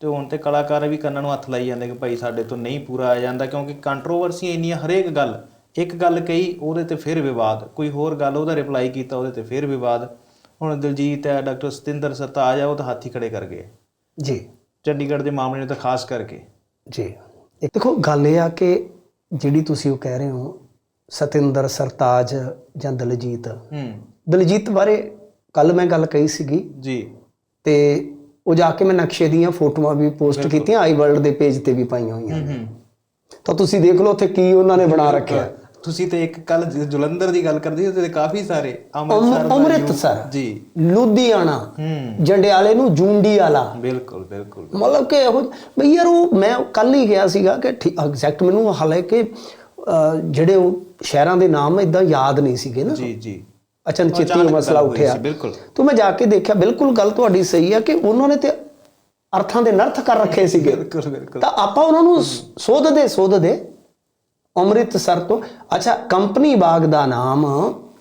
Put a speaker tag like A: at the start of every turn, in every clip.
A: ਤੇ ਹੁਣ ਤੇ ਕਲਾਕਾਰ ਵੀ ਕੰਨਾਂ ਨੂੰ ਹੱਥ ਲਾਈ ਜਾਂਦੇ ਕਿ ਭਾਈ ਸਾਡੇ ਤੋਂ ਨਹੀਂ ਪੂਰਾ ਆ ਜਾਂਦਾ ਕਿਉਂਕਿ ਕੰਟਰੋਵਰਸੀਆਂ ਇੰਨੀਆਂ ਹਰੇਕ ਗੱਲ ਇੱਕ ਗੱਲ ਕਹੀ ਉਹਦੇ ਤੇ ਫਿਰ ਵਿਵਾਦ ਕੋਈ ਹੋਰ ਗੱਲ ਉਹਦਾ ਰਿਪਲਾਈ ਕੀਤਾ ਉਹਦੇ ਤੇ ਫਿਰ ਵਿਵਾਦ। ਹੁਣ ਦਿਲਜੀਤ ਹੈ ਡਾਕਟਰ ਸਤਿੰਦਰ ਸਰਤਾਜ ਹੈ ਉਹ ਤਾਂ ਹੱਥ ਖੜੇ ਕਰ ਗਏ।
B: ਜੀ।
A: ਚੰਡੀਗੜ੍ਹ ਦੇ ਮਾਮਲੇ ਨੂੰ ਤਾਂ ਖਾਸ ਕਰਕੇ।
B: ਜੀ। ਇੱਕ ਦੇਖੋ ਗੱਲ ਇਹ ਆ ਕਿ ਜਿਹੜੀ ਤੁਸੀਂ ਉਹ ਕਹਿ ਰਹੇ ਹੋ ਸਤਿੰਦਰ ਸਰਤਾਜ ਜਾਂ ਦਲਜੀਤ।
A: ਹੂੰ।
B: ਦਲਜੀਤ ਬਾਰੇ ਕੱਲ ਮੈਂ ਗੱਲ ਕਹੀ ਸੀਗੀ।
A: ਜੀ।
B: ਤੇ ਉਹ ਜਾ ਕੇ ਮੈਂ ਨਕਸ਼ੇ ਦੀਆਂ ਫੋਟੋਆਂ ਵੀ ਪੋਸਟ ਕੀਤੀਆਂ ਆਈ ਵਰਲਡ ਦੇ ਪੇਜ ਤੇ ਵੀ ਪਾਈਆਂ ਹੋਈਆਂ ਤਾਂ ਤੁਸੀਂ ਦੇਖ ਲਓ ਉੱਥੇ ਕੀ ਉਹਨਾਂ ਨੇ ਬਣਾ ਰੱਖਿਆ।
A: ਤੁਸੀਂ ਤੇ ਇੱਕ ਕੱਲ ਜਲੰਧਰ ਦੀ ਗੱਲ ਕਰਦੇ ਸੀ ਤੇ ਕਾਫੀ ਸਾਰੇ ਅੰਮ੍ਰਿਤਸਰ ਜੀ।
B: ਲੁਧਿਆਣਾ। ਜੰਡਿਆਲੇ ਨੂੰ ਜੂੰਡੀ ਵਾਲਾ
A: ਬਿਲਕੁਲ ਬਿਲਕੁਲ।
B: ਮਤਲਬ ਕਿ ਇਹੋ ਬਈ ਯਾਰ ਉਹ ਮੈਂ ਕੱਲ ਹੀ ਗਿਆ ਸੀਗਾ ਕਿ ਐਗਜ਼ੈਕਟ ਮੈਨੂੰ ਹਾਲਾਂਕਿ ਅਹ, ਜਿਹੜੇ ਉਹ ਸ਼ਹਿਰਾਂ ਦੇ ਨਾਮ ਇਦਾਂ ਯਾਦ ਨਹੀਂ ਸੀਗੇ ਨਾ।
A: ਜੀ ਜੀ।
B: ਅਚਨਚੇਤੀ ਮਸਲਾ ਉੱਠਿਆ। ਤੋ ਮੈਂ ਜਾ ਕੇ ਦੇਖਿਆ ਬਿਲਕੁਲ ਗੱਲ ਤੁਹਾਡੀ ਸਹੀ ਹੈ ਕਿ ਉਹਨਾਂ ਨੇ ਤੇ ਅਰਥਾਂ ਦੇ ਨਰਥ ਕਰ ਰੱਖੇ ਸੀਗੇ। ਤਾਂ ਆਪਾਂ ਉਹਨਾਂ ਨੂੰ ਸੋਧਦੇ ਸੋਧਦੇ। ਅੰਮ੍ਰਿਤਸਰ ਤੋਂ ਅੱਛਾ ਕੰਪਨੀ ਬਾਗ ਦਾ ਨਾਮ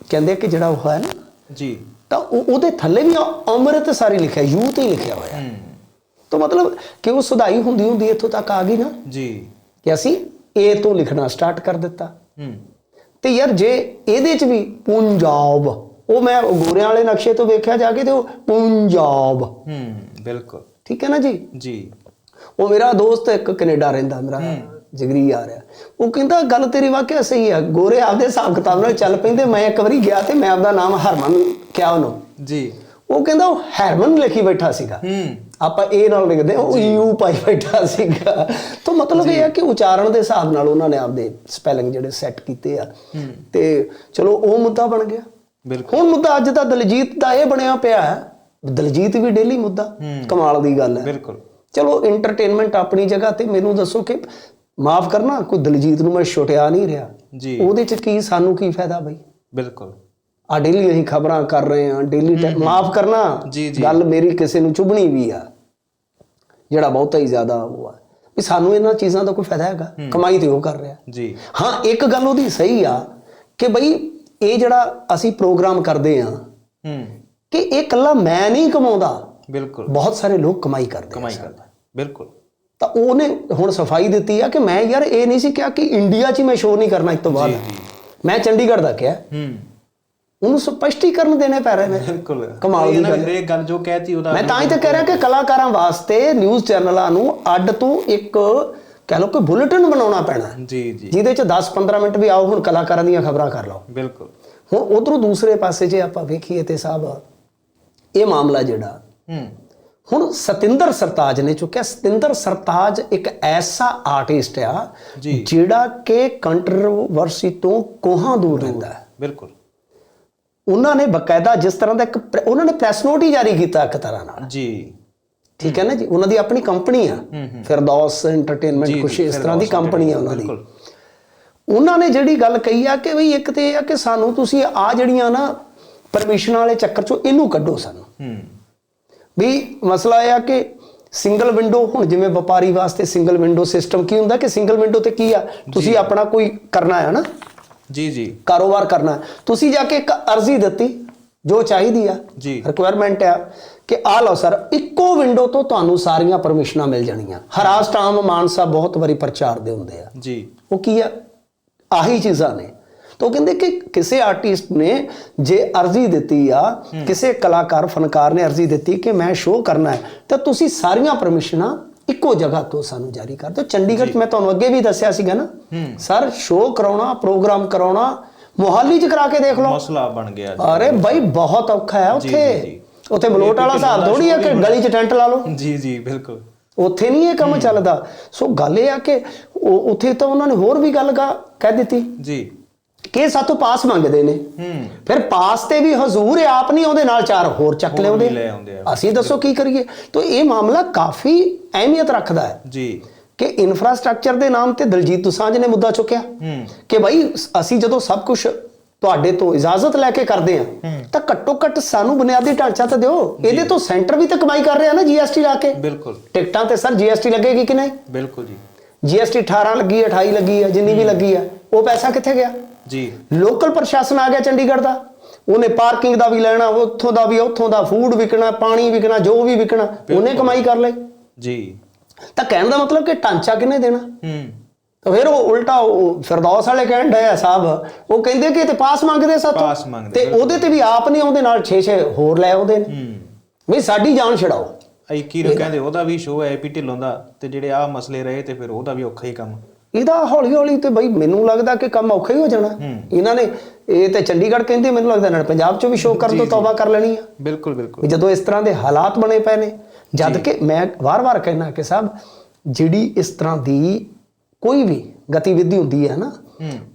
B: ਕਹਿੰਦੇ ਕਿ ਜਿਹੜਾ ਉਹ ਹੈ ਨਾ
A: ਜੀ।
B: ਤਾਂ ਉਹ ਉਹਦੇ ਥੱਲੇ ਵੀ ਅੰਮ੍ਰਿਤਸਰ ਹੀ ਲਿਖਿਆ ਯੂ ਤੇ ਹੀ ਲਿਖਿਆ ਹੋਇਆ।
A: ਹੂੰ।
B: ਤਾਂ ਮਤਲਬ ਕਿ ਉਹ ਸੁਧਾਈ ਹੁੰਦੀ ਹੁੰਦੀ ਇੱਥੋਂ ਤੱਕ ਆ ਗਈ ਨਾ।
A: ਜੀ।
B: ਕਿ ਅਸੀਂ ਏ ਤੋਂ ਲਿਖਣਾ ਸਟਾਰਟ ਕਰ ਦਿੱਤਾ।
A: ਹੂੰ।
B: ਤੇ ਯਾਰ ਜੇ ਇਹਦੇ ਚ ਵੀ ਪੰਜਾਬ ਉਹ ਮੈਂ ਗੋਰਿਆਂ ਵਾਲੇ ਨਕਸ਼ੇ ਤੋਂ ਵੇਖਿਆ ਜਾ ਕੇ ਤੇ ਉਹ ਪੰਜਾਬ।
A: ਹੂੰ ਬਿਲਕੁਲ।
B: ਠੀਕ ਹੈ ਨਾ ਜੀ?
A: ਜੀ।
B: ਉਹ ਮੇਰਾ ਦੋਸਤ ਇੱਕ ਕੈਨੇਡਾ ਰਹਿੰਦਾ ਮੇਰਾ ਜਿਗਰੀ ਆ ਰਿਹਾ। ਉਹ ਕਹਿੰਦਾ ਗੱਲ ਤੇਰੀ ਵਾਕਿਆ ਸਹੀ ਹੈ ਗੋਰੇ ਆਪਦੇ ਹਿਸਾਬ ਕਿਤਾਬ ਨਾਲ ਚੱਲ ਪੈਂਦੇ। ਮੈਂ ਇੱਕ ਵਾਰੀ ਗਿਆ ਤੇ ਮੈਂ ਆਪਦਾ ਨਾਮ ਹਰਮਨ ਕਿਹਾ ਉਹਨੂੰ।
A: ਜੀ।
B: ਉਹ ਕਹਿੰਦਾ ਉਹ ਹਰਮਨ ਲਿਖੀ ਬੈਠਾ ਸੀਗਾ।
A: ਹੂੰ।
B: ਆਪਾਂ ਇਹ ਨਾਲ ਲਿਖਦੇ ਹਾਂ, ਉਹ ਯੂ ਪਾਈ ਬੈਠਾ ਸੀਗਾ। ਤਾਂ ਮਤਲਬ ਇਹ ਹੈ ਕਿ ਉਚਾਰਨ ਦੇ ਹਿਸਾਬ ਨਾਲ ਉਹਨਾਂ ਨੇ ਆਪਦੇ ਸਪੈਲਿੰਗ ਜਿਹੜੇ ਸੈੱਟ ਕੀਤੇ ਆ। ਤੇ ਚਲੋ ਉਹ ਮੁੱਦਾ ਬਣ ਗਿਆ।
A: ਬਿਲਕੁਲ।
B: ਹੁਣ ਮੁੱਦਾ ਅੱਜ ਦਾ ਦਲਜੀਤ ਦਾ ਇਹ ਬਣਿਆ ਪਿਆ ਹੈ। ਦਲਜੀਤ ਵੀ ਡੇਲੀ ਮੁੱਦਾ। ਕਮਾਲ ਦੀ ਗੱਲ ਹੈ।
A: ਬਿਲਕੁਲ।
B: ਚਲੋ ਐਂਟਰਟੇਨਮੈਂਟ ਆਪਣੀ ਜਗ੍ਹਾ ਤੇ ਮੈਨੂੰ ਦੱਸੋ ਕਿ ਮਾਫ ਕਰਨਾ ਕੋਈ ਦਲਜੀਤ ਨੂੰ ਮੈਂ ਛੁਟਿਆ ਨਹੀਂ ਰਿਹਾ।
A: ਜੀ।
B: ਉਹਦੇ ਚ ਕੀ ਸਾਨੂੰ ਕੀ ਫਾਇਦਾ ਬਈ?
A: ਬਿਲਕੁਲ।
B: ਆ ਡੇਲੀ ਅਸੀਂ ਖਬਰਾਂ ਕਰ ਰਹੇ ਹਾਂ ਡੇਲੀ ਮਾਫ ਕਰਨਾ। ਗੱਲ ਮੇਰੀ ਕਿਸੇ ਨੂੰ ਚੁਭਣੀ ਵੀ ਆ। ਜਿਹੜਾ ਬਹੁਤਾ ਹੀ ਜ਼ਿਆਦਾ ਉਹ ਆ। ਵੀ ਸਾਨੂੰ ਇਹਨਾਂ ਚੀਜ਼ਾਂ ਦਾ ਕੋਈ ਫਾਇਦਾ ਹੈਗਾ? ਕਮਾਈ ਤੇ ਉਹ ਕਰ ਰਿਹਾ।
A: ਜੀ।
B: ਹਾਂ ਇੱਕ ਗੱਲ ਉਹਦੀ ਸਹੀ ਆ ਕਿ ਬਈ ਇਹ ਜਿਹੜਾ ਅਸੀਂ ਪ੍ਰੋਗਰਾਮ ਕਰਦੇ ਆ
A: ਹੂੰ।
B: ਕਿ ਇਹ ਕੱਲਾ ਮੈਂ ਨਹੀਂ ਕਮਾਉਂਦਾ।
A: ਬਿਲਕੁਲ।
B: ਬਹੁਤ ਸਾਰੇ ਲੋਕ ਕਮਾਈ ਕਰਦੇ ਆ
A: ਕਮਾਈ ਕਰਦਾ ਬਿਲਕੁਲ।
B: ਤਾਂ ਉਹਨੇ ਹੁਣ ਸਫ਼ਾਈ ਦਿੱਤੀ ਆ ਕਿ ਮੈਂ ਯਾਰ ਇਹ ਨਹੀਂ ਸੀ ਕਿਹਾ ਕਿ ਇੰਡੀਆ 'ਚ ਮੈਂ ਸ਼ੋਅ ਨਹੀਂ ਕਰਨਾ ਇਸ ਤੋਂ ਬਾਅਦ। ਮੈਂ ਚੰਡੀਗੜ੍ਹ ਦਾ ਕਿਹਾ।
A: ਹੂੰ।
B: ਉਹਨੂੰ ਸਪਸ਼ਟੀਕਰਨ ਦੇਣੇ ਪੈ ਰਹੇ ਨੇ।
A: ਬਿਲਕੁਲ।
B: ਕਮਾਲ ਦੀ ਗੱਲ। ਹੈ।
A: ਗੱਲ ਜੋ ਕਹਿਤੀ ਉਹਦਾ
B: ਮੈਂ ਤਾਂ ਹੀ ਤਾਂ ਕਹਿ ਰਿਹਾ ਕਿ ਕਲਾਕਾਰਾਂ ਵਾਸਤੇ ਨਿਊਜ਼ ਚੈਨਲਾਂ ਨੂੰ ਅੱਡ ਤੋਂ ਇੱਕ ਕਹਿ ਲਓ ਕਿ ਬੁਲੇਟਿਨ ਬਣਾਉਣਾ ਪੈਣਾ।
A: ਜੀ ਜੀ।
B: ਜਿਹਦੇ 'ਚ 10-15 ਮਿੰਟ ਵੀ ਆਓ ਹੁਣ ਕਲਾਕਾਰਾਂ ਦੀਆਂ ਖਬਰਾਂ ਕਰ ਲਓ।
A: ਬਿਲਕੁਲ।
B: ਹੁਣ ਉਧਰੋਂ ਦੂਸਰੇ ਪਾਸੇ ਜੇ ਆਪਾਂ ਵੇਖੀਏ ਤੇ ਸਾਹਿਬ ਇਹ ਮਾਮਲਾ ਜਿਹੜਾ
A: ਹੂੰ।
B: ਹੁਣ ਸਤਿੰਦਰ ਸਰਤਾਜ ਨੇ ਚੁੱਕਿਆ। ਸਤਿੰਦਰ ਸਰਤਾਜ ਇੱਕ ਐਸਾ ਆਰਟਿਸਟ ਆ। ਜਿਹੜਾ ਕਿ ਕੰਟਰੋਵਰਸੀ ਤੋਂ ਕੋਹਾਂ ਦੂਰ ਰਹਿੰਦਾ ਹੈ।
A: ਬਿਲਕੁਲ।
B: ਉਹਨਾਂ ਨੇ ਬਕਾਇਦਾ ਜਿਸ ਤਰ੍ਹਾਂ ਦਾ ਇੱਕ ਉਹਨਾਂ ਨੇ ਪ੍ਰੈਸ ਨੋਟ ਹੀ ਜਾਰੀ ਕੀਤਾ ਇੱਕ ਤਰ੍ਹਾਂ ਨਾਲ।
A: ਜੀ।
B: ਠੀਕ ਹੈ ਨਾ ਜੀ? ਉਹਨਾਂ ਦੀ ਆਪਣੀ ਕੰਪਨੀ ਆ। ਫਿਰਦੌਸ ਐਂਟਰਟੇਨਮੈਂਟ ਕੁਛ ਇਸ ਤਰ੍ਹਾਂ ਦੀ ਕੰਪਨੀ ਆ ਉਹਨਾਂ ਦੀ। ਉਹਨਾਂ ਨੇ ਜਿਹੜੀ ਗੱਲ ਕਹੀ ਆ ਕਿ ਬਈ ਇੱਕ ਤੇ ਇਹ ਆ ਕਿ ਸਾਨੂੰ ਤੁਸੀਂ ਆ ਜਿਹੜੀਆਂ ਨਾ ਪਰਮਿਸ਼ਨ ਵਾਲੇ ਚੱਕਰ ਚੋਂ ਇਹਨੂੰ ਕੱਢੋ ਸਾਨੂੰ।
A: ਹੂੰ।
B: ਵੀ ਮਸਲਾ ਇਹ ਆ ਕਿ ਸਿੰਗਲ ਵਿੰਡੋ ਹੁਣ ਜਿਵੇਂ ਵਪਾਰੀ ਵਾਸਤੇ ਸਿੰਗਲ ਵਿੰਡੋ ਸਿਸਟਮ ਕੀ ਹੁੰਦਾ ਕਿ ਸਿੰਗਲ ਵਿੰਡੋ ਤੇ ਕੀ ਆ? ਤੁਸੀਂ ਆਪਣਾ ਕੋਈ ਕਰਨਾ ਹੈ ਨਾ?
A: ਜੀ ਜੀ।
B: ਕਾਰੋਬਾਰ ਕਰਨਾ। ਤੁਸੀਂ ਜਾ ਕੇ ਇੱਕ ਅਰਜ਼ੀ ਦਿੱਤੀ ਜੋ ਚਾਹੀਦੀ ਆ
A: ਜੀ।
B: ਰਿਕੁਆਇਰਮੈਂਟ ਆ ਕਿ ਆ ਲਓ ਸਰ ਇੱਕੋ ਵਿੰਡੋ ਤੋਂ ਤੁਹਾਨੂੰ ਸਾਰੀਆਂ ਪਰਮਿਸ਼ਨਾਂ ਮਿਲ ਜਾਣੀਆਂ। ਹਰਾਸ ਟਾਮ ਮਾਨਸਾ ਬਹੁਤ ਵਾਰੀ ਪ੍ਰਚਾਰ ਦੇ ਹੁੰਦੇ ਆ।
A: ਜੀ।
B: ਉਹ ਕੀ ਆ? ਆਹੀ ਚੀਜ਼ਾਂ ਨੇ। ਤਾਂ ਉਹ ਕਹਿੰਦੇ ਕਿ ਕਿਸੇ ਆਰਟਿਸਟ ਨੇ ਜੇ ਅਰਜ਼ੀ ਦਿੱਤੀ ਆ ਕਿਸੇ ਕਲਾਕਾਰ ਫਨਕਾਰ ਨੇ ਅਰਜ਼ੀ ਦਿੱਤੀ ਕਿ ਮੈਂ ਸ਼ੋਅ ਕਰਨਾ ਹੈ ਤਾਂ ਤੁਸੀਂ ਸਾਰੀਆਂ ਪਰਮਿਸ਼ਨਾਂ ਇੱਕੋ ਜਗ੍ਹਾ ਤੋਂ ਸਾਨੂੰ ਜਾਰੀ ਕਰ ਦਿਓ। ਚੰਡੀਗੜ੍ਹ 'ਚ ਮੈਂ ਤੁਹਾਨੂੰ ਅੱਗੇ ਵੀ ਦੱਸਿਆ ਸੀਗਾ ਨਾ ਸਰ ਸ਼ੋਅ ਕਰਾਉਣਾ ਪ੍ਰੋਗਰਾਮ ਕਰਾਉਣਾ ਮੋਹਾਲੀ 'ਚ ਕਰਾ ਕੇ ਦੇਖ ਲਓ।
A: ਮਸਲਾ ਬਣ ਗਿਆ।
B: ਅਰੇ ਬਾਈ ਬਹੁਤ ਔਖਾ ਹੈ ਉੱਥੇ। ਉੱਥੇ ਬਲੋਟ ਵਾਲਾ ਹਿਸਾਬ ਥੋੜੀ ਆ ਕਿ ਗਲੀ 'ਚ ਟੈਂਟ ਲਾ ਲਓ।
A: ਜੀ ਜੀ ਬਿਲਕੁਲ।
B: ਉੱਥੇ ਨਹੀਂ ਇਹ ਕੰਮ ਚੱਲਦਾ। ਸੋ ਗੱਲ ਇਹ ਆ ਕਿ ਉੱਥੇ ਤਾਂ ਉਹਨਾਂ ਨੇ ਹੋਰ ਵੀ ਗੱਲ ਕਹਿ ਦਿੱਤੀ।
A: ਜੀ।
B: ਕਿ ਸਾਤੋਂ ਪਾਸ ਮੰਗਦੇ ਨੇ।
A: ਹੂੰ।
B: ਫਿਰ ਪਾਸ ਤੇ ਵੀ ਹਜ਼ੂਰ ਆਪ ਨਹੀਂ ਉਹਦੇ ਨਾਲ ਚਾਰ ਹੋਰ ਚੱਕ ਲਿਆਉਂਦੇ। ਅਸੀਂ ਦੱਸੋ ਕੀ ਕਰੀਏ? ਤਾਂ ਇਹ ਮਾਮਲਾ ਕਾਫੀ ਅਹਿਮੀਅਤ ਰੱਖਦਾ ਹੈ
A: ਜੀ।
B: ਕਿ ਇਨਫਰਾਸਟ੍ਰਕਚਰ ਦੇ ਨਾਮ ਤੇ ਦਲਜੀਤ ਦੋਸਾਂਝ ਨੇ ਮੁੱਦਾ ਚੁੱਕਿਆ।
A: ਹੂੰ।
B: ਕਿ ਭਾਈ ਅਸੀਂ ਜਦੋਂ ਸਭ ਕੁਝ ਤੁਹਾਡੇ ਤੋਂ ਇਜਾਜ਼ਤ ਲੈ ਕੇ ਕਰਦੇ ਆ ਤਾਂ ਘੱਟੋ ਘੱਟ ਸਾਨੂੰ ਬੁਨਿਆਦੀ ਢਾਂਚਾ ਤਾਂ ਦਿਓ। ਇਹਦੇ ਤੋਂ ਸੈਂਟਰ ਵੀ ਤਾਂ ਕਮਾਈ ਕਰ ਰਿਹਾ ਨਾ ਜੀਐਸਟੀ ਲਾ ਕੇ।
A: ਬਿਲਕੁਲ।
B: ਟਿਕਟਾਂ ਤੇ ਸਰ ਜੀਐਸਟੀ ਲੱਗੇਗੀ ਕਿ ਨਹੀਂ?
A: ਬਿਲਕੁਲ ਜੀ।
B: ਜੀਐਸਟੀ 18 ਲੱਗੀ ਹੈ 28 ਲੱਗੀ ਹੈ ਜਿੰਨੀ ਵੀ ਲੱਗੀ ਹੈ ਉਹ ਪੈਸਾ ਕਿੱਥੇ ਗਿਆ?
A: ਜੀ।
B: ਲੋਕਲ ਪ੍ਰਸ਼ਾਸਨ ਆ ਗਿਆ ਚੰਡੀਗੜ੍ਹ ਦਾ। ਉਹਨੇ ਪਾਰਕਿੰਗ ਦਾ ਵੀ ਲੈਣਾ ਉੱਥੋਂ ਦਾ ਵੀ ਉੱਥੋਂ ਦਾ ਫੂਡ ਵਿਕਣਾ ਪਾਣੀ ਵਿਕਣਾ ਜੋ ਵੀ ਵਿਕਣਾ ਉਹਨੇ ਕਮਾਈ ਕਰ ਲਈ।
A: ਜੀ।
B: ਤਾਂ ਕਹਿਣ ਦਾ ਮਤਲਬ ਕਿ ਟਾਂਚਾ ਕਿਹਨੇ ਦੇਣਾ?
A: ਹੂੰ।
B: ਤਾਂ ਫਿਰ ਉਹ ਉਲਟਾ ਫਿਰਦੌਸ ਵਾਲੇ ਕਹਿਣ ਡਏ ਆ ਸਾਹਿਬ ਉਹ ਕਹਿੰਦੇ ਕਿ ਤੇ ਪਾਸ ਮੰਗਦੇ ਸਾਥੋਂ।
A: ਪਾਸ ਮੰਗਦੇ,
B: ਤੇ ਉਹਦੇ ਤੇ ਵੀ ਆਪ ਨਹੀਂ ਆਉਂਦੇ ਨਾਲ 6-6 ਹੋਰ ਲੈ ਆਉਂਦੇ ਨੇ।
A: ਹੂੰ।
B: ਵੀ ਸਾਡੀ ਜਾਨ ਛਡਾਓ।
A: ਇੱਕੀ ਨੂੰ ਕਹਿੰਦੇ ਉਹਦਾ ਵੀ ਸ਼ੋਅ ਹੈ ਪੀ ਢਿੱਲੋਂ ਦਾ ਤੇ ਜਿਹੜੇ ਆ ਮਸਲੇ ਰਹੇ ਤੇ ਫਿਰ ਉਹਦਾ ਵੀ ਔਖਾ ਹੀ ਕੰਮ।
B: ਇਹਦਾ ਹੌਲੀ ਹੌਲੀ ਤੇ ਬਈ ਮੈਨੂੰ ਲੱਗਦਾ ਕਿ ਕੰਮ ਔਖਾ ਹੀ ਹੋ ਜਾਣਾ। ਇਹਨਾਂ ਨੇ ਇਹ ਤੇ ਚੰਡੀਗੜ੍ਹ ਕਹਿੰਦੇ ਮੈਨੂੰ ਲੱਗਦਾ ਨੇ ਪੰਜਾਬ 'ਚੋਂ ਵੀ ਸ਼ੋਅ ਕਰਨ ਤੋਂ ਤੌਬਾ ਕਰ ਲੈਣੀ ਆ।
A: ਬਿਲਕੁਲ ਬਿਲਕੁਲ।
B: ਜਦੋਂ ਇਸ ਤਰ੍ਹਾਂ ਦੇ ਹਾਲਾਤ ਬਣੇ ਪਏ ਨੇ ਜਦ ਕਿ ਮੈਂ ਵਾਰ-ਵਾਰ ਕਹਿਣਾ ਕਿ ਸਾਹਿਬ ਜਿਹੜੀ ਇਸ ਤਰ੍ਹਾਂ ਦੀ ਕੋਈ ਵੀ ਗਤੀਵਿਧੀ ਹੁੰਦੀ ਹੈ ਨਾ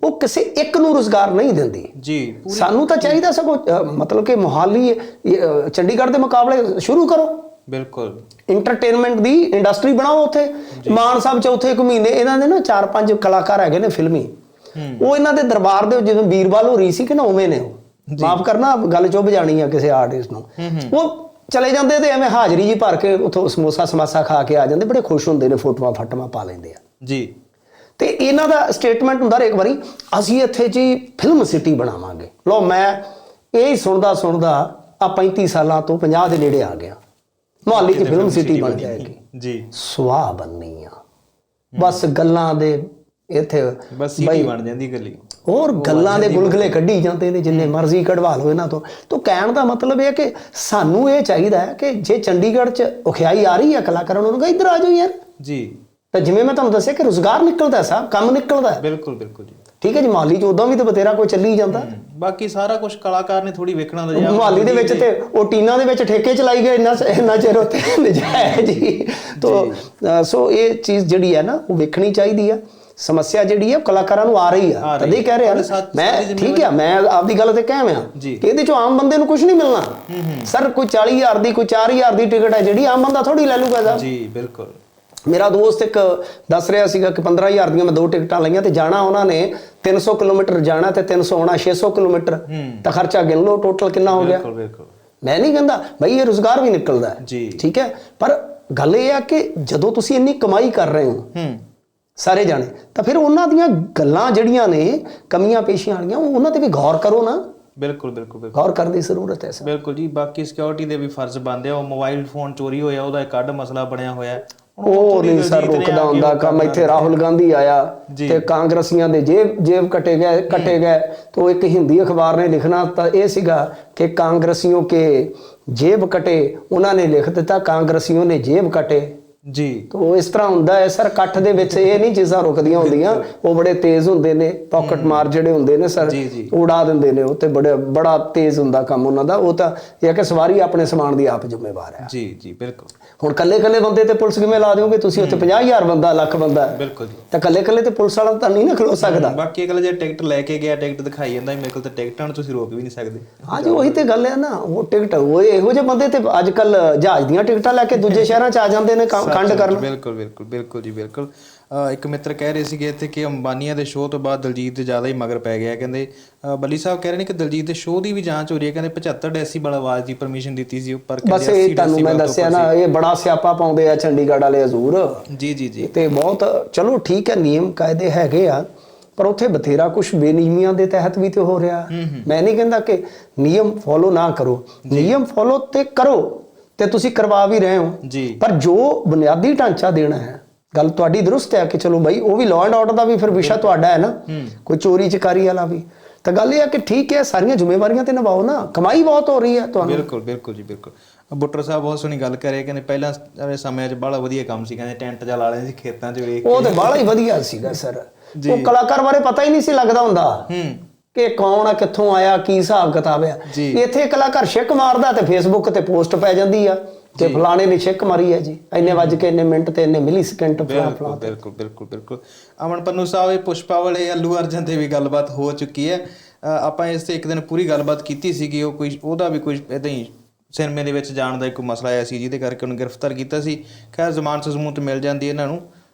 B: ਉਹ ਕਿਸੇ ਇੱਕ ਨੂੰ ਰੋਜ਼ਗਾਰ ਨਹੀਂ ਦਿੰਦੀ।
A: ਜੀ
B: ਸਾਨੂੰ ਤਾਂ ਚਾਹੀਦਾ ਸਗੋਂ ਮਤਲਬ ਕਿ ਮੋਹਾਲੀ ਚੰਡੀਗੜ੍ਹ ਦੇ ਮੁਕਾਬਲੇ ਸ਼ੁਰੂ ਕਰੋ।
A: ਬਿਲਕੁਲ।
B: ਇੰਟਰਟੇਨਮੈਂਟ ਦੀ ਇੰਡਸਟਰੀ ਬਣਾਓ ਉੱਥੇ। ਮਾਨ ਸਾਹਿਬ ਚੌਥੇ ਇੱਕ ਮਹੀਨੇ ਇਹਨਾਂ ਦੇ ਨਾ ਚਾਰ ਪੰਜ ਕਲਾਕਾਰ ਹੈਗੇ ਨੇ ਫਿਲਮੀ। ਉਹ ਇਹਨਾਂ ਦੇ ਦਰਬਾਰ ਦੇ ਜਿਵੇਂ ਵੀਰਵਾਲ ਹੋ ਰਹੀ ਸੀ ਕਿ ਨਾ ਉਵੇਂ ਨੇ ਉਹ। ਮਾਫ ਕਰਨਾ ਗੱਲ ਚੁੱਭ ਜਾਣੀ ਆ ਕਿਸੇ ਆਰਟਿਸਟ ਨੂੰ। ਉਹ ਚਲੇ ਜਾਂਦੇ ਤੇ ਐਵੇਂ ਹਾਜ਼ਰੀ ਜੀ ਭਰ ਕੇ ਉਥੋਂ ਸਮੋਸਾ ਸਮਾਸਾ ਖਾ ਕੇ ਆ ਜਾਂਦੇ ਬੜੇ ਖੁਸ਼ ਹੁੰਦੇ ਨੇ ਫੋਟੋਆਂ ਫਾਟੋਆਂ ਪਾ ਲੈਂਦੇ ਆ।
A: ਜੀ।
B: ਤੇ ਇਹਨਾਂ ਦਾ ਸਟੇਟਮੈਂਟ ਹੁੰਦਾ ਇੱਕ ਵਾਰੀ ਅਸੀਂ ਇੱਥੇ ਜੀ ਫਿਲਮ ਸਿਟੀ ਬਣਾਵਾਂਗੇ। ਲੋ ਮੈਂ ਇਹ ਸੁਣਦਾ ਸੁਣਦਾ ਆ 35 ਸਾਲਾਂ ਤੋਂ 50 ਦੇ ਨੇੜੇ ਆ ਗਿਆ। ਮੁਹਾਲੀ 'ਚ ਫਿਲਮ ਸਿਟੀ ਬਣ ਜਾਏਗੀ।
A: ਜੀ।
B: ਸੁਆਹ ਬੰਨੀ ਆ ਬਸ ਗੱਲਾਂ ਦੇ ਇੱਥੇ
A: ਬਸ ਸੀਟੀ ਬਣ ਜਾਂਦੀ ਗੱਲੀ।
B: ਹੋਰ ਗੱਲਾਂ ਦੇ ਗੁਲਗਲੇ ਕੱਢੀ ਜਾਂਦੇ ਨੇ ਜਿੰਨੇ ਮਰਜ਼ੀ ਕਢਵਾ ਲਓ ਇਹਨਾਂ ਤੋਂ। ਤੋਂ ਕਹਿਣ ਦਾ ਮਤਲਬ ਇਹ ਹੈ ਕਿ ਸਾਨੂੰ ਇਹ ਚਾਹੀਦਾ ਹੈ ਕਿ ਜੇ ਚੰਡੀਗੜ੍ਹ 'ਚ ਉਖਿਆਈ ਆ ਰਹੀ ਹੈ ਕਲਾਕਾਰਾਂ ਨੂੰ ਕਹੇ ਇੱਧਰ ਆ ਜਾਓ ਯਾਰ।
A: ਜੀ।
B: ਤਾਂ ਜਿਵੇਂ ਮੈਂ ਤੁਹਾਨੂੰ ਦੱਸਿਆ ਕਿ ਰੋਜ਼ਗਾਰ ਨਿਕਲਦਾ ਹੈ ਸਾਹਿਬ ਕੰਮ ਨਿਕਲਦਾ ਹੈ।
A: ਬਿਲਕੁਲ ਬਿਲਕੁਲ ਜੀ।
B: ਠੀਕ ਹੈ ਜੀ ਮਾਲੀ 'ਚ ਉਦਾਂ ਵੀ ਤਾਂ ਬਤੇਰਾ ਕੋਈ ਚੱਲੀ ਜਾਂਦਾ।
A: ਬਾਕੀ ਸਾਰਾ ਕੁਝ ਕਲਾਕਾਰ ਨੇ ਥੋੜੀ ਵੇਖਣਾ ਹੁੰਦਾ ਜਾਂ
B: ਮੁਹਾਲੀ ਦੇ ਵਿੱਚ ਤੇ ਉਹ ਟੀਨਾ ਦੇ ਵਿੱਚ ਠੇਕੇ ਚਲਾਈ ਗਏ ਇੰਨਾ ਇੰਨਾ ਚਿਰ ਉੱਤੇ ਨਜਾਇਜ਼ ਜੀ। ਤੋਂ ਸੋ ਇਹ ਚੀਜ਼ ਜਿਹੜੀ ਹੈ ਨਾ ਉਹ ਵੇਖਣੀ ਚਾਹੀਦੀ ਆ ਸਮੱਸਿਆ ਜਿਹੜੀ ਹੈ ਕਲਾਕਾਰਾਂ ਨੂੰ ਆ ਰਹੀ ਆ
A: ਆ
B: ਤਦੇ ਕਹਿ ਰਿਹਾ ਮੈਂ ਠੀਕ ਹੈ ਮੈਂ ਆਪਦੀ ਗੱਲ ਤੇ ਕਹਿ ਆ
A: ਜੀ।
B: ਕਿ ਇਹਦੇ ਚੋਂ ਆਮ ਬੰਦੇ ਨੂੰ ਕੁਝ ਨਹੀਂ ਮਿਲਣਾ। ਸਰ ਕੋਈ 40000 ਦੀ ਕੋਈ 4000 ਦੀ ਟਿਕਟ ਹੈ ਜਿਹੜੀ ਆਮ ਬੰਦਾ ਥੋੜੀ ਲੈ ਲੂਗਾ
A: ਜੀ ਬਿਲਕੁਲ।
B: ਮੇਰਾ ਦੋਸਤ ਇੱਕ ਦੱਸ ਰਿਹਾ ਸੀਗਾ ਕਿ 15000 ਦੀਆਂ ਮੈਂ ਦੋ ਟਿਕਟਾਂ ਲਈਆਂ ਤੇ ਜਾਣਾ ਉਹਨਾਂ ਨੇ 300 ਕਿਲੋਮੀਟਰ ਜਾਣਾ ਤੇ 300 ਆਉਣਾ 600 ਕਿਲੋਮੀਟਰ। ਤਾਂ ਖਰਚਾ ਗਿਣ ਲਓ ਟੋਟਲ ਕਿੰਨਾ ਹੋ ਗਿਆ?
A: ਬਿਲਕੁਲ ਬਿਲਕੁਲ।
B: ਮੈਂ ਨਹੀਂ ਕਹਿੰਦਾ ਬਈ ਇਹ ਰੋਜ਼ਗਾਰ ਵੀ ਨਿਕਲਦਾ ਹੈ। ਠੀਕ ਹੈ? ਪਰ ਗੱਲ ਇਹ ਆ ਕਿ ਜਦੋਂ ਤੁਸੀਂ ਇੰਨੀ ਕਮਾਈ ਕਰ ਰਹੇ ਹੋ ਸਾਰੇ ਜਾਣੇ ਤਾਂ ਫਿਰ ਉਹਨਾਂ ਦੀਆਂ ਗੱਲਾਂ ਜਿਹੜੀਆਂ ਨੇ ਕਮੀਆਂ ਪੇਸ਼ੀਆਂ ਉਹ- ਉਹਨਾਂ ਤੇ ਵੀ ਗੌਰ ਕਰੋ ਨਾ।
A: ਬਿਲਕੁਲ ਬਿਲਕੁਲ ਬਿਲਕੁਲ।
B: ਗੌਰ ਕਰਨ ਦੀ ਜ਼ਰੂਰਤ ਹੈ ਸਰ।
A: ਬਿਲਕੁਲ ਜੀ ਬਾਕੀ ਸਿਕਿਉਰਿਟੀ ਦੇ ਵੀ ਫਰਜ਼ ਬਣਦੇ ਆ ਉਹ ਮੋਬਾਈਲ ਫੋਨ ਚੋਰੀ ਹੋਇਆ ਉਹਦਾ ਇੱਕ ਅੱਡ ਮਸਲਾ ਬਣਿਆ ਹੋਇਆ
B: ਉਹ ਨਹੀਂ ਸਰ ਰੁਕਦਾ ਹੁੰਦਾ ਕੰਮ ਇੱਥੇ ਰਾਹੁਲ ਗਾਂਧੀ ਆਇਆ ਤੇ ਕਾਂਗਰਸੀਆਂ ਦੇ ਜੇਬ ਜੇਬ ਕੱਟੇ ਗਏ ਕੱਟੇ ਗਏ ਤੋਂ ਇੱਕ ਹਿੰਦੀ ਅਖਬਾਰ ਨੇ ਲਿਖਣਾ ਤਾਂ ਇਹ ਸੀਗਾ ਕਿ ਕਾਂਗਰਸੀਆਂ ਕੇ ਜੇਬ ਕਟੇ ਉਹਨਾਂ ਨੇ ਲਿਖ ਦਿੱਤਾ ਕਾਂਗਰਸੀਆਂ ਨੇ ਜੇਬ ਕਟੇ।
A: ਜੀ।
B: ਤੋ ਇਸ ਤਰ੍ਹਾਂ ਹੁੰਦਾ ਹੈ ਸਰ ਇਕੱਠ ਦੇ ਵਿੱਚ ਇਹ ਨਹੀਂ ਚੀਜ਼ਾਂ ਰੁਕਦੀਆਂ ਹੁੰਦੀਆਂ। ਉਹ ਬੜੇ ਤੇਜ਼ ਹੁੰਦੇ ਨੇ ਪਾਕਟ ਮਾਰ ਜਿਹੜੇ ਹੁੰਦੇ ਨੇ ਸਰ
A: ਜੀ, ਜੀ।
B: ਉਡਾ ਦਿੰਦੇ ਨੇ ਉਹ ਤੇ ਬੜੇ ਬੜਾ ਤੇਜ਼ ਹੁੰਦਾ ਕੰਮ ਉਹਨਾਂ ਦਾ। ਉਹ ਤਾਂ ਇਹ ਹੈ ਕਿ ਸਵਾਰੀ ਆਪਣੇ ਸਮਾਨ ਦੀ ਆਪ ਜ਼ਿੰਮੇਵਾਰ ਹੈ।
A: ਜੀ ਜੀ ਬਿਲਕੁਲ।
B: ਹੁਣ ਕੱਲੇ ਕੱਲੇ ਬੰਦੇ ਤੇ ਪੁਲਿਸ ਕਿਵੇਂ ਲਾ ਦਿਓਗੇ? ਤੁਸੀਂ ਉੱਥੇ 50000 ਬੰਦਾ ਲੱਖ ਬੰਦਾ ਹੈ।
A: ਬਿਲਕੁਲ ਜੀ।
B: ਤਾਂ ਕੱਲੇ ਕੱਲੇ ਤੇ ਪੁਲਿਸ ਵਾਲਾ ਤਾਂ ਨਹੀਂ ਨਾ ਖਲੋ ਸਕਦਾ।
A: ਬਾਕੀ ਇਹ ਗੱਲ ਜੇ ਟਿਕਟ ਲੈ ਕੇ ਗਿਆ ਟਿਕਟ ਦਿਖਾਈ ਜਾਂਦਾ ਮੇਰੇ ਕੋਲ ਤਾਂ ਟਿਕਟਾਂ ਨੂੰ ਤੁਸੀਂ ਰੋਕ ਵੀ ਨਹੀਂ ਸਕਦੇ।
B: ਹਾਂਜੀ ਉਹੀ ਤੇ ਗੱਲ ਹੈ ਨਾ। ਉਹ ਟਿਕਟ ਉਹ ਇਹੋ ਜਿਹੇ ਬੰਦੇ ਤੇ ਅੱਜ ਕੱਲ ਜਹਾਜ਼ ਦੀਆਂ ਟਿਕਟਾਂ ਲੈ ਕੇ ਦੂਜੇ ਸ਼ਹਿਰਾਂ 'ਚ ਆ ਜਾਂਦੇ ਨੇ ਕੰਮ- ਖੰਡ ਕਰਨ।
A: ਬਿਲਕੁਲ ਬਿਲਕੁਲ ਬਿਲਕੁਲ ਜੀ ਬਿਲਕੁਲ। ਇੱਕ ਮਿੱਤਰ ਕਹਿ ਰਹੇ ਸੀਗੇ ਇੱਥੇ ਕਿ ਅੰਬਾਨੀਆਂ ਦੇ ਸ਼ੋਅ ਤੋਂ ਬਾਅਦ ਦਲਜੀਤ ਦੇ ਜ਼ਿਆਦਾ ਹੀ ਮਗਰ ਪੈ ਗਿਆ। ਕਹਿੰਦੇ ਬੱਲੀ ਸਾਹਿਬ ਕਹਿ ਰਹੇ ਨੇ ਕਿ ਦਲਜੀਤ ਦੇ ਸ਼ੋਅ ਦੀ ਵੀ ਜਾਂਚ ਹੋ ਰਹੀ ਹੈ। ਕਹਿੰਦੇ 75 ਡੈਸੀਬਲ ਆਵਾਜ਼ ਦੀ ਪਰਮਿਸ਼ਨ ਦਿੱਤੀ ਸੀ ਉੱਪਰ।
B: ਬਸ ਇਹ
A: 80
B: ਤੁਹਾਨੂੰ ਮੈਂ ਦੱਸਿਆ ਨਾ ਇਹ ਬੜਾ ਸਿਆਪਾ ਪਾਉਂਦੇ ਆ ਚੰਡੀਗੜ੍ਹ ਵਾਲੇ ਹਜ਼ੂਰ।
A: ਜੀ ਜੀ ਜੀ।
B: ਤੇ ਬਹੁਤ ਚਲੋ ਠੀਕ ਹੈ ਨਿਯਮ ਕਾਇਦੇ ਹੈਗੇ ਆ ਪਰ ਉੱਥੇ ਬਥੇਰਾ ਕੁਝ ਬੇਨਿਯਮੀਆਂ ਦੇ ਤਹਿਤ ਵੀ ਤੇ ਹੋ ਰਿਹਾ। ਮੈਂ ਨਹੀਂ ਕਹਿੰਦਾ ਕਿ ਨਿਯਮ ਫੋਲੋ ਨਾ ਕਰੋ। ਨਿਯਮ ਫੋਲੋ ਤੇ ਕਰੋ। ਤੇ ਤੁਸੀਂ ਕਰਵਾ ਵੀ ਰਹੇ ਹੋ।
A: ਜੀ।
B: ਪਰ ਜੋ ਬੁਨਿਆਦੀ ਢਾਂਚਾ ਦੇਣਾ ਹੈ ਗੱਲ ਤੁਹਾਡੀ ਦਰੁਸਤ ਹੈ ਕਿ ਚਲੋ ਭਾਈ ਉਹ ਵੀ ਲਾਅ ਐਂਡ ਆਰਡਰ ਦਾ ਵੀ ਫਿਰ ਵਿਸ਼ਾ ਤੁਹਾਡਾ ਹੈ ਨਾ। ਕੋਈ ਚੋਰੀ ਚਕਾਰੀ ਵਾਲਾ ਵੀ। ਤਾਂ ਗੱਲ ਇਹ ਹੈ ਕਿ ਠੀਕ ਹੈ ਸਾਰੀਆਂ ਜ਼ਿੰਮੇਵਾਰੀਆਂ ਤੇ ਨਿਭਾਓ ਨਾ। ਕਮਾਈ ਬਹੁਤ ਹੋ ਰਹੀ ਹੈ ਤੁਹਾਨੂੰ।
A: ਬਿਲਕੁਲ ਬਿਲਕੁਲ ਜੀ ਬਿਲਕੁਲ। ਬੁੱਟਰ ਸਾਹਿਬ ਬਹੁਤ ਸੋਹਣੀ ਗੱਲ ਕਰੇ ਕਹਿੰਦੇ ਪਹਿਲਾਂ ਵਾਲੇ ਸਮਿਆਂ 'ਚ ਬੜਾ ਵਧੀਆ ਕੰਮ ਸੀ ਕਹਿੰਦੇ ਟੈਂਟ ਜਾ ਲਾ ਲੈਂਦੇ ਸੀ ਖੇਤਾਂ 'ਚ ਵੇਖ
B: ਉਹ ਤੇ ਬਾਹਲਾ ਹੀ ਵਧੀਆ ਸੀਗਾ ਸਰ। ਉਹ ਕਲਾਕਾਰ ਬਾਰੇ ਪਤਾ ਹੀ ਨਹੀਂ ਸੀ ਲੱਗਦਾ ਹੁੰਦਾ।
A: ਹੂੰ।
B: ਕਿ ਕੌਣ ਆ ਕਿੱਥੋਂ ਆਇਆ ਕੀ ਹਿਸਾਬ ਕਿਤਾਬ ਆ। ਇੱਥੇ ਕਲਾਕਾਰ ਛਿੱਕ ਮਾਰਦਾ ਤੇ ਫੇਸਬੁੱਕ ਤੇ ਪੋਸਟ ਪੈ ਜਾਂਦੀ ਆ। ਤੇ ਫਲਾਣੇ ਨੇ ਛਿੱਕ ਮਾਰੀ ਹੈ ਜੀ। ਇੰਨੇ ਵੱਜ ਕੇ ਇੰਨੇ ਮਿੰਟ ਤੇ ਇੰਨੇ ਮਿਲੀ ਸਕਿੰਟ ਫਲਾ
A: ਬਿਲਕੁਲ ਬਿਲਕੁਲ ਬਿਲਕੁਲ ਬਿਲਕੁਲ। ਅਮਨ ਪੰਨੂ ਸਾਹਿਬ ਇਹ ਪੁਸ਼ਪਾ ਵਾਲੇ ਅੱਲੂ ਅਰਜਨ ਤੇ ਵੀ ਗੱਲਬਾਤ ਹੋ ਚੁੱਕੀ ਹੈ। ਆਪਾਂ ਇਸ ਤੇ ਇੱਕ ਦਿਨ ਪੂਰੀ ਗੱਲਬਾਤ ਕੀਤੀ ਸੀ ਕਿ ਉਹ ਕੋਈ ਉਹਦਾ ਵੀ ਕੋਈ ਇਦਾਂ ਹੀ ਸਿਨੇਮੇ ਦੇ ਵਿੱਚ ਜਾਣ ਦਾ ਇੱਕ ਮਸਲਾ ਆਇਆ ਸੀ ਜਿਹਦੇ ਕਰਕੇ ਉਹਨੂੰ ਗ੍ਰਿਫਤਾਰ ਕੀਤਾ ਸੀ। ਖੈਰ ਜ਼ਮਾਨਤ ਜ਼ਮੂਨਤ ਮਿਲ ਜਾਂਦੀ ਹੈ ਇਹਨਾਂ ਨੂੰ।